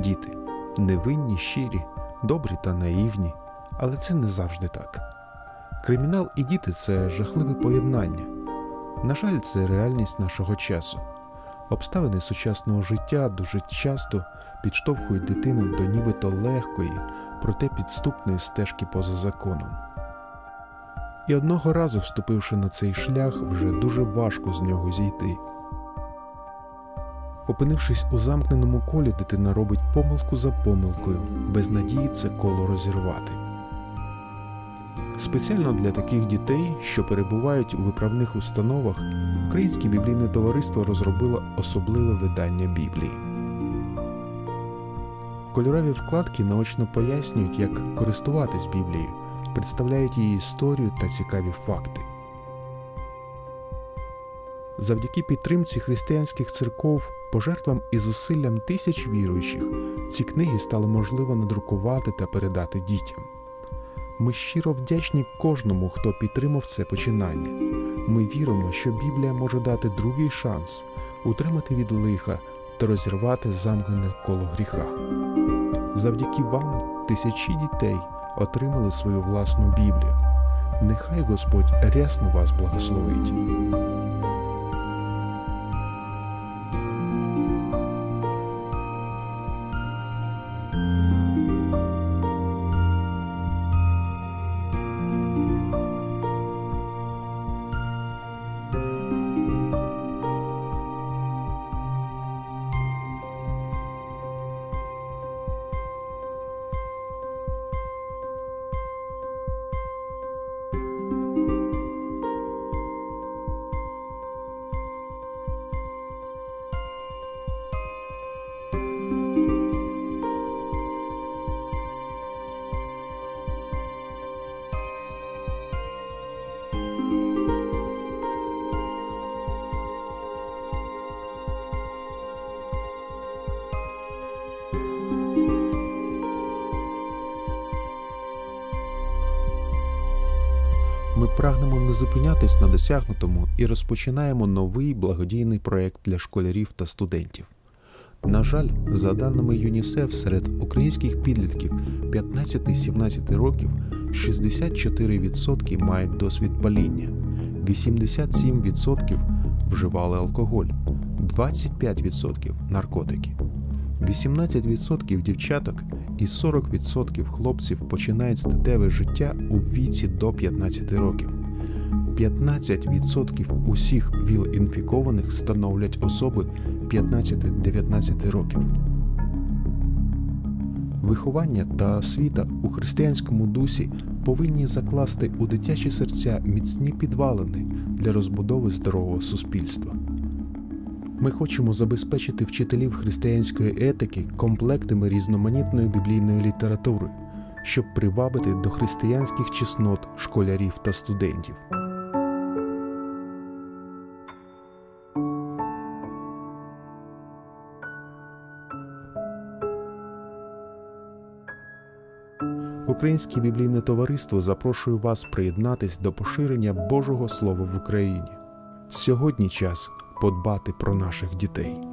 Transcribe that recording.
Діти невинні, щирі, добрі та наївні, але це не завжди так. Кримінал і діти це жахливе поєднання. На жаль, це реальність нашого часу. Обставини сучасного життя дуже часто підштовхують дитину до нібито легкої, проте підступної стежки поза законом. І одного разу, вступивши на цей шлях, вже дуже важко з нього зійти. Опинившись у замкненому колі, дитина робить помилку за помилкою, без надії це коло розірвати. Спеціально для таких дітей, що перебувають у виправних установах, Українське біблійне товариство розробило особливе видання Біблії. Кольорові вкладки наочно пояснюють, як користуватись Біблією, представляють її історію та цікаві факти. Завдяки підтримці християнських церков, пожертвам і зусиллям тисяч віруючих, ці книги стало можливо надрукувати та передати дітям. Ми щиро вдячні кожному, хто підтримав це починання. Ми віримо, що Біблія може дати другий шанс утримати від лиха та розірвати замкнене коло гріха. Завдяки вам тисячі дітей отримали свою власну Біблію. Нехай Господь рясно вас благословить. Ми прагнемо не зупинятись на досягнутому і розпочинаємо новий благодійний проект для школярів та студентів. На жаль, за даними ЮНІСЕФ, серед українських підлітків 15-17 років 64% мають досвід паління, 87% вживали алкоголь, 25% наркотики. 18% дівчаток і 40% хлопців починають статеве життя у віці до 15 років. 15% усіх ВІЛ-інфікованих становлять особи 15-19 років. Виховання та освіта у християнському дусі повинні закласти у дитячі серця міцні підвалини для розбудови здорового суспільства. Ми хочемо забезпечити вчителів християнської етики комплектами різноманітної біблійної літератури, щоб привабити до християнських чеснот школярів та студентів. Українське біблійне товариство запрошує вас приєднатись до поширення Божого Слова в Україні. Сьогодні час подбати про наших дітей.